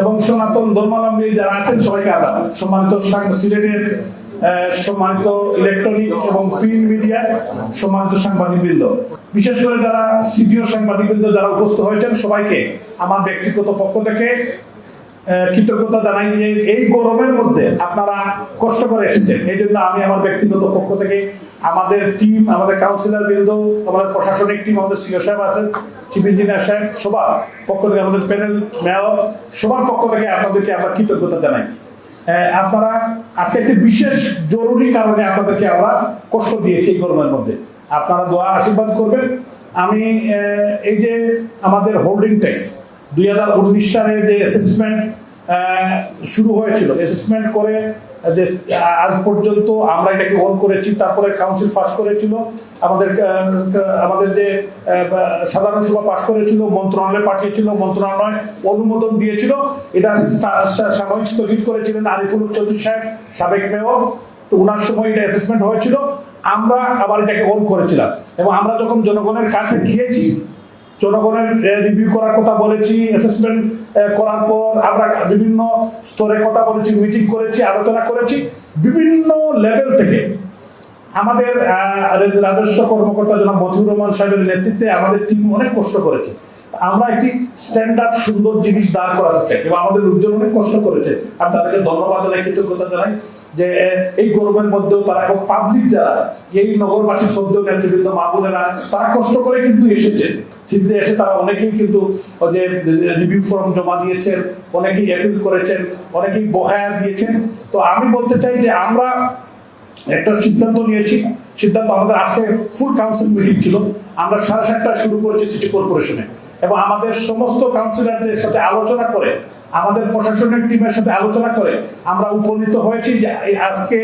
এবং সনাতন ধর্মাবলম্বী যারা আছেন, সবাইকে সম্মানিত সম্মানিত ইলেকট্রনিক এবং প্রিন্ট সম্মানিত বিশেষ করে যারা সিনিয়র সাংবাদিকবৃন্দ যারা উপস্থিত হয়েছেন, সবাইকে আমার ব্যক্তিগত পক্ষ থেকে কৃতজ্ঞতা জানাই যে এই গরমের মধ্যে আপনারা কষ্ট করে এসেছেন। এই জন্য আমি আমার ব্যক্তিগত পক্ষ থেকে আমাদের টিম আমাদের কাউন্সিলর বৃন্দ, আমাদের প্রশাসনিক টিম আমাদের সিও সাহেব আছেন চিফ ইঞ্জিনিয়ার সাহেব, সবার পক্ষ থেকে আমাদের প্যানেল মেয়র সবার পক্ষ থেকে আপনাদেরকে আমরা কৃতজ্ঞতা জানাই। আপনারা, আজকে একটি বিশেষ জরুরি কারণে আপনাদেরকে আমরা কষ্ট দিয়েছি এই গরমের মধ্যে। আপনারা দোয়া আশীর্বাদ করবেন। আমি এই যে আমাদের হোল্ডিং ট্যাক্স দুই হাজার উনিশ সালে যে অ্যাসেসমেন্ট শুরু হয়েছিল। অ্যাসেসমেন্ট করে যে আজ পর্যন্ত আমরা এটাকে অন করেছি, তারপরে কাউন্সিল পাস করেছিল, আমাদের আমাদের যে সাধারণ সভা পাস করেছিল, মন্ত্রণালয়ে পাঠিয়েছিল, মন্ত্রণালয় অনুমোদন দিয়েছিল। এটা সাময়িক স্থগিত করেছিলেন আরিফুল চৌধুরী সাহেব, সাবেক মেয়র। তো ওনার সময় এটা অ্যাসেসমেন্ট হয়েছিল। আমরা আবার এটাকে অন করেছিলাম। এবং আমরা যখন জনগণের কাছে গিয়েছি জনগণের রিভিউ করার কথা বলেছি অ্যাসেসমেন্ট করার পর আমরা বিভিন্ন স্তরে কথা বলেছি মিটিং করেছি, আলোচনা করেছি, বিভিন্ন লেভেল থেকে। আমাদের রাজস্ব কর্মকর্তা জনাব মতিউর রহমান সাহেবের নেতৃত্বে আমাদের টিম অনেক কষ্ট করেছে। আমরা একটি স্ট্যান্ডার্ড সুন্দর জিনিস দাঁড় করাতে চাই এবং আমাদের লোকজন অনেক কষ্ট করেছে। আর তাদেরকে ধন্যবাদ জানাই, কৃতজ্ঞতা জানাই। যে এই গরমের মধ্যেও তারা এবং পাবলিক যারা, এই নগরবাসী, সদ্য নেতৃবৃন্দ, মা বোনেরা, তারা কষ্ট করে কিন্তু এসেছে। সিটিতে এসে তারা অনেকেই কিন্তু যে রিভিউ ফর্ম জমা দিয়েছেন, অনেকেই অ্যাপিল করেছেন, অনেকেই বহায়া দিয়েছেন। তো আমি বলতে চাই যে আমরা একটা সিদ্ধান্ত নিয়েছি। সিদ্ধান্ত আমাদের আজকে ফুল কাউন্সিল মিটিং ছিল। আমরা সাড়ে সাতটায় শুরু করেছি সিটি কর্পোরেশনে এবং আমাদের সমস্ত কাউন্সিলরদের সাথে আলোচনা করে আমাদের প্রশাসনের টিমের সাথে আলোচনা করে আমরা উপনীত হয়েছি যে আজকে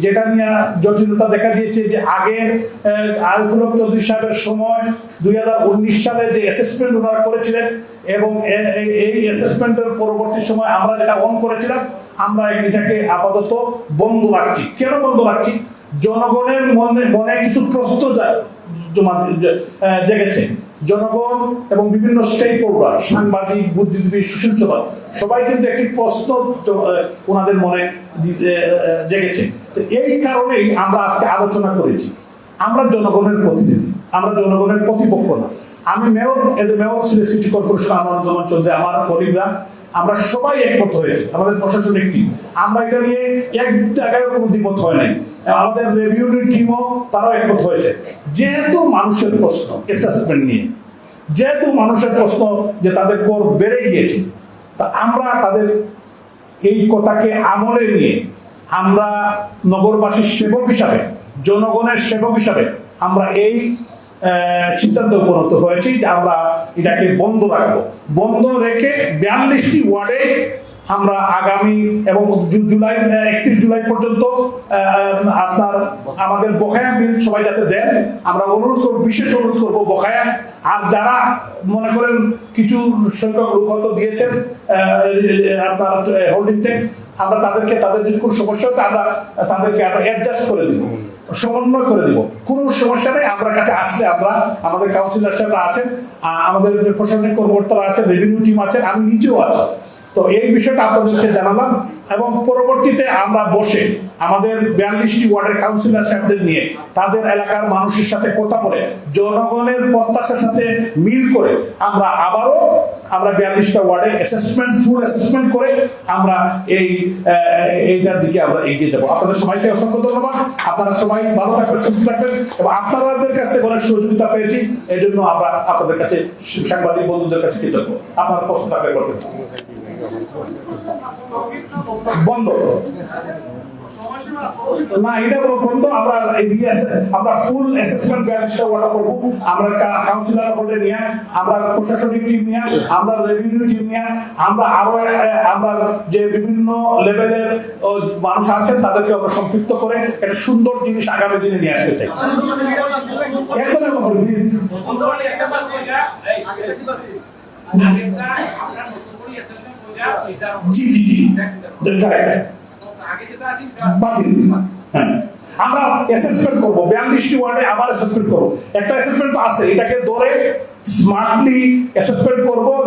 যেটা নিয়ে জটিলতা দেখা দিয়েছে যে আগে আহ, আরিফুল হক চৌধুরী সাহেবের সময় দুই সালে যে অ্যাসেসমেন্ট ওনারা করেছিলেন এবং এই অ্যাসেসমেন্টের পরবর্তী সময় আমরা যেটা অন করেছিলাম আমরা এটাকে আপাতত বন্ধ রাখছি। কেন বন্ধ রাখছি? জনগণের মনে মনে কিছু প্রশ্ন জমা জেগেছে জনগণ এবং বিভিন্ন স্টেক হোল্ডার সাংবাদিক, বুদ্ধিজীবী, সুশীল সভা সবাই কিন্তু একটি প্রশ্ন ওনাদের মনে জেগেছে। তো এই কারণেই আমরা আজকে আলোচনা করেছি। আমরা জনগণের প্রতিনিধি, আমরা জনগণের প্রতিপক্ষ না। আমি মেয়র এজ মেয়র ছিল সিটি কর্পোরেশন আমার চন্দ্রে, আমার কলিগরা আমরা সবাই একমত হয়েছে। আমাদের প্রশাসনিক টিম আমরা এটা নিয়ে এক জায়গায় কোনো দ্বিমত হয় নাই। আমাদের রেভিউর টিমও তারাও একমত হয়েছে। যেহেতু মানুষের প্রশ্ন অ্যাসেসমেন্ট নিয়ে, যেহেতু মানুষের প্রশ্ন যে তাদের কর বেড়ে গিয়েছে, তা আমরা তাদের এই কথাকে আমলে নিয়ে, আমরা নগরবাসীর সেবক হিসাবে, জনগণের সেবক হিসাবে, আমরা এই সিদ্ধান্ত উপনীত হয়েছি যে আমরা এটাকে বন্ধ রাখব। বন্ধ রেখে বিয়াল্লিশটি ওয়ার্ডে আমরা আগামী এবং জুলাই একত্রিশ জুলাই পর্যন্ত আপনার আমাদের বকেয়া বিল সবাই যাতে দেন, আমরা অনুরোধ করব, বিশেষ অনুরোধ করব বকেয়া আর যারা মনে করেন কিছু সংখ্যক লোক হয়তো দিয়েছেন আপনার হোল্ডিং ট্যাক্স আমরা তাদেরকে, তাদের যদি কোনো সমস্যা হতো আমরা তাদেরকে আমরা অ্যাডজাস্ট করে দিব। সমন্বয় করে দিব। কোনো সমস্যা নেই, আপনার কাছে আসলে আমরা, আমাদের কাউন্সিলর সাহেবরা আছেন আমাদের প্রশাসনিক কর্মকর্তারা আছেন রেভিনিউ টিম আছেন, আমি নিজেও আছি। তো এই বিষয়টা আপনাদেরকে জানালাম এবং পরবর্তীতে আমরা বসে আমাদের বিয়াল্লিশটি ওয়ার্ডের কাউন্সিলর সাহেবদের নিয়ে তাদের এলাকার মানুষের সাথে কথা বলে, জনগণের প্রত্যাশার সাথে মিল করে আমরা আবারও আমরা বিয়াল্লিশটা ওয়ার্ডে অ্যাসেসমেন্ট ফুল অ্যাসেসমেন্ট করে আমরা এই এইটার দিকে আমরা এগিয়ে যাব। আপনাদের সবাইকে অসংখ্য ধন্যবাদ। আপনারা সবাই ভালো থাকবেন, সুস্থ থাকবেন এবং আপনাদের কাছ থেকে অনেক সহযোগিতা পেয়েছি। এই জন্য আমরা আপনাদের কাছে সাংবাদিক বন্ধুদের কাছে কৃতজ্ঞ। আপনার প্রশ্ন করতে। না এটা আছে- আমরা ফুল ওটা আমরা নিয়ে আমরা প্রশাসনিক নিয়ে আমরা রেভিনিউ নিয়ে আমরা আরও আমরা যে বিভিন্ন লেভেলের মানুষ আছেন তাদেরকে আমরা সম্পৃক্ত করে একটা সুন্দর জিনিস আগামী দিনে নিয়ে আসতে চাই একদম। জি জি হ্যাঁ। আমরা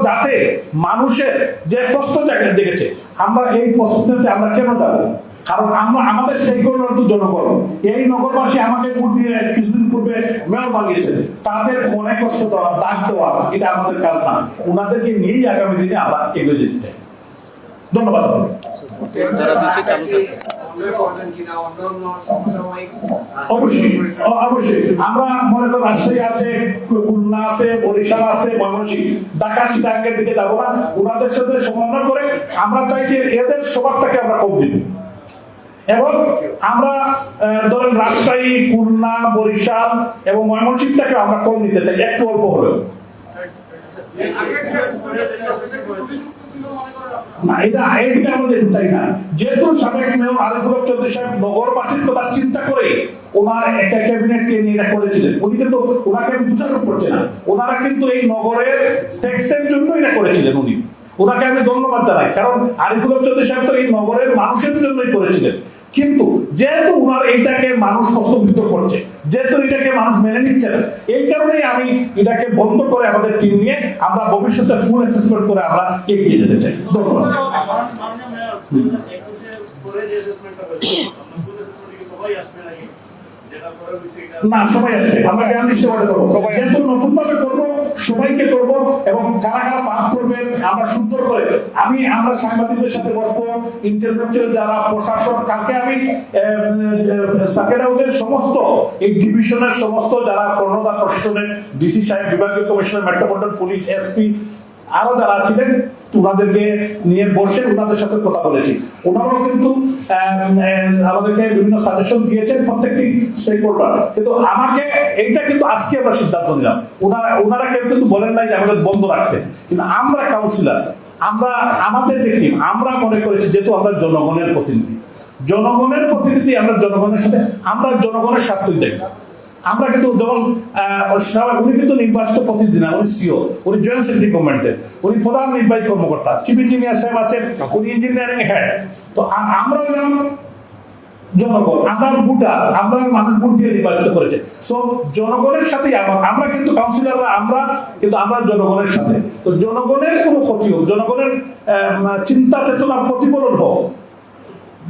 যাতে মানুষের যে জায়গায় দেখেছে, আমরা এই প্রশ্নতে আমরা কেন যাব? কারণ আমরা আমাদের স্টেক হোল্ডার তো জনগণ। এই নগরবাসী আমাকে কিছুদিন পূর্বে মেয়র বানিয়েছেন। তাদের মনে কষ্ট দেওয়া, দাগ দেওয়া, এটা আমাদের কাজ না। ওনাদেরকে নিয়েই আগামী দিনে আবার এগিয়ে যেতে চাই। ধন্যবাদ আপনাকে। করবেন কিনা? অন্যান্য সমসাময়িক অবশ্যই অবশ্যই। আমরা মনে করি রাজশাহী আছে খুলনা আছে বরিশাল আছে ময়মনসিংহ ঢাকা চিটাঙ্গের দিকে যাব না। ওনাদের সাথে সমন্বয় করে আমরা চাই যে এদের সবারটাকে আমরা কম দিব এবং আমরা আহ, ধরেন রাজশাহী খুলনা বরিশাল এবং ময়মনসিংহটাকে আমরা কম নিতে চাই একটু অল্প হলেও। না চিন্তা করে নিয়ে এটা করেছিলেন। ওনাকে করছে না। ওনারা কিন্তু এই নগরের ট্যাক্সের এটা করেছিলেন উনি। ওনাকে আমি ধন্যবাদ জানাই। কারণ আরিফুল চৌধুরী সাহেব তো এই নগরের মানুষের জন্যই করেছিলেন। কিন্তু যেহেতু উনার এইটাকে মানুষ হস্তবিদ্ধ করছে যেহেতু এটাকে মানুষ মেনে নিচ্ছে না এই কারণেই আমি এটাকে বন্ধ করে আমাদের টিম নিয়ে আমরা ভবিষ্যতে ফুল অ্যাসেসমেন্ট করে আমরা এগিয়ে যেতে চাই ধন্যবাদ মাননীয় মেয়র, 2021 পরে যে assessment-টা হয়েছে, সবাই আসবে নাকি? যেটা পরে হয়েছে এটা- না সবাই আসবে। আমরা জ্ঞান করে করব। যেহেতু নতুন ভাবে করব সবাইকে করব এবং কারা কারা বাদ করবেন আমরা সুন্দর করে আমি আমরা সাংবাদিকদের সাথে বসবো ইন্টারনেটের যারা প্রশাসন কালকে আমি সার্কেট হাউসের সমস্ত এই ডিভিশনের সমস্ত যারা কর্ণধার প্রশাসনের ডিসি সাহেব বিভাগীয় কমিশনার মেট্রোপলিটন পুলিশ এসপি আরও যারা ছিলেন ওনাদেরকে নিয়ে বসে ওনাদের সাথে কথা বলেছি। ওনারাও কিন্তু আমাদেরকে বিভিন্ন সাজেশন দিয়েছেন প্রত্যেকটি স্টেক হোল্ডার কিন্তু আমাকে এইটা কিন্তু আজকে আমরা সিদ্ধান্ত নিলাম। ওনারা ওনারা কেউ কিন্তু বলেন নাই যে আমাদের বন্ধ রাখতে। কিন্তু আমরা কাউন্সিলর আমরা, আমাদের যে টিম আমরা মনে করেছি যেহেতু আমরা জনগণের প্রতিনিধি। জনগণের প্রতিনিধি আমরা জনগণের সাথে, আমরা জনগণের স্বার্থই দেখব। আমরা কিন্তু যেমন উনি কিন্তু নির্বাচিত প্রতিনিধি না, উনি সিও, উনি জয়েন্ট সেক্রেটারি গভর্নমেন্টের উনি প্রধান নির্বাহী কর্মকর্তা চিফ ইঞ্জিনিয়ার সাহেব আছেন, উনি ইঞ্জিনিয়ারিং হেড তো আমরা হলাম জনগণ, আমরা ভোটার, আমরা মানুষ ভোট দিয়ে নির্বাচিত করেছে। সো জনগণের সাথে আমার কিন্তু কাউন্সিলররা আমরা কিন্তু আমরা জনগণের সাথে। তো জনগণের কোনো ক্ষতি হোক, জনগণের চিন্তা চেতনার প্রতিফলন হোক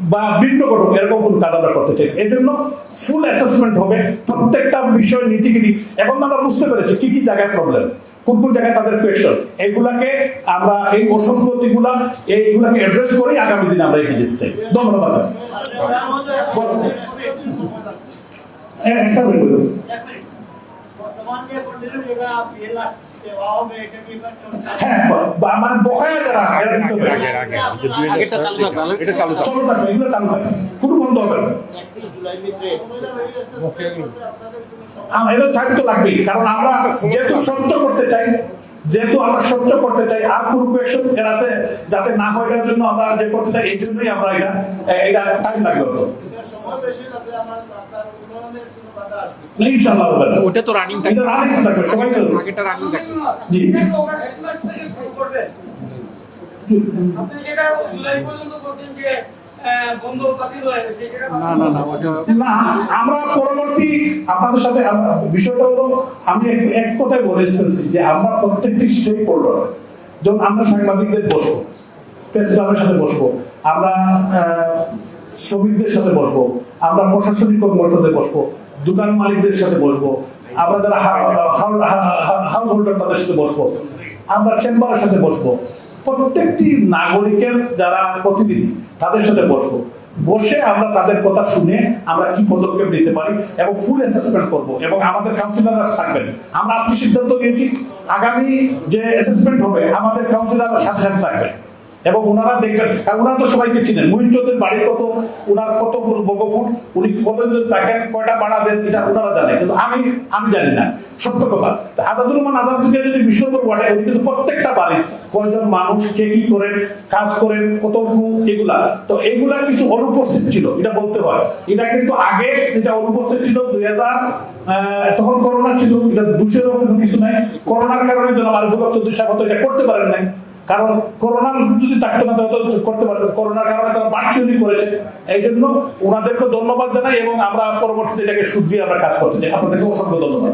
বা বিঘ্ন ঘটক এরকম কোন কাজ আমরা করতে চাই এই জন্য ফুল অ্যাসেসমেন্ট হবে প্রত্যেকটা বিষয় নীতিগিরি এখন আমরা বুঝতে পেরেছি কি কি জায়গায় প্রবলেম কোন কোন জায়গায় তাদের কোয়েশন এইগুলাকে আমরা এই অসঙ্গতিগুলা এইগুলাকে অ্যাড্রেস করেই আগামী দিনে আমরা এগিয়ে যেতে চাই। ধন্যবাদ হ্যাঁ, একটা বলুন। বর্তমান যে হ্যাঁ বা- বকায়া যারা এরা দিতে হবে আগেরটা চালু থাকবে এটা চালু থাকবে এগুলো চালু থাকবে কোনো বন্ধ হবে না। 31 জুলাই ভিতরে আম- এটা থাকতে লাগবেই কারণ আমরা যেহেতু সত্য করতে চাই যেহেতু আমরা সত্য করতে চাই আর কোনো কোয়েকশন এড়াতে যাতে না হয় এটার জন্য আমরা যে করতে চাই এই জন্যই আমরা এটা এটা টাইম লাগবে না, ইনশাআল্লাহ হবে না। ওটা তো রানিং থাকবে। রানিং থাকবে সবাই তো আগেটা রানিং থাকবে। জি। আপনি যেটা জুলাই পর্যন্ত বলছেন যে আহ, বন্ধ বাতিল গেছে যেটা না না না ওটা না আমরা পরবর্তী আপনাদের সাথে বিষয়টা হলো আমি এক- কথায় বলে ফেলছি যে আমরা প্রত্যেকটি স্টেক হোল্ডার যেমন আমরা সাংবাদিকদের বসবো প্রেস ক্লাবের সাথে বসবো আমরা শ্রমিকদের সাথে বসবো আমরা প্রশাসনিক কর্মকর্তাদের বসবো দোকান মালিকদের সাথে বসবো যারা হাউস হোল্ডার তাদের সাথে বসবো, আমরা চেম্বারের সাথে বসবো। প্রত্যেকটি নাগরিকের যারা প্রতিনিধি, তাদের সাথে বসবো। বসে আমরা তাদের কথা শুনে আমরা কি পদক্ষেপ নিতে পারি এবং ফুল অ্যাসেসমেন্ট করব এবং আমাদের কাউন্সিলররা থাকবেন। আমরা আজকে সিদ্ধান্ত নিয়েছি, আগামী যে অ্যাসেসমেন্ট হবে, আমাদের কাউন্সিলররা সাথে সাথে থাকবেন। এবং ওনারা দেখবেন ওনারা তো সবাইকে চিনেন। মহিন চৌধুরীর বাড়ি কত ওনার কত ফুট বর্গ ফুট উনি কতদিন থাকেন কয়টা ভাড়া দেন, এটা ওনারা জানেন কিন্তু আমি আমি জানি না, সত্য কথা। আজাদুর রহমান আজাদ যদি বিষ্ণুপুর ওয়ার্ডে, উনি কিন্তু প্রত্যেকটা বাড়ি, কয়জন মানুষ, কে কি করেন, কাজ করেন, কত এগুলা। তো এগুলা কিছু অনুপস্থিত ছিল, এটা বলতে হয়। এটা কিন্তু আগে এটা অনুপস্থিত ছিল, দুই হাজার তখন করোনা ছিল, এটা দোষেরও কোনো কিছু নাই। করোনার কারণে জনাব আরিফুল চৌধুরী সাহেব এটা করতে পারেন নাই। কারণ করোনা যদি থাকতো না, তাহলে করতে পারতো। করোনার কারণে তারা ভার্চুয়ালি করেছে। এই জন্য ওনাদেরকে ধন্যবাদ জানাই এবং আমরা পরবর্তীতে এটাকে সুদ্রিয়ে আমরা কাজ করতে চাই। আপনাদেরকে অসংখ্য ধন্যবাদ।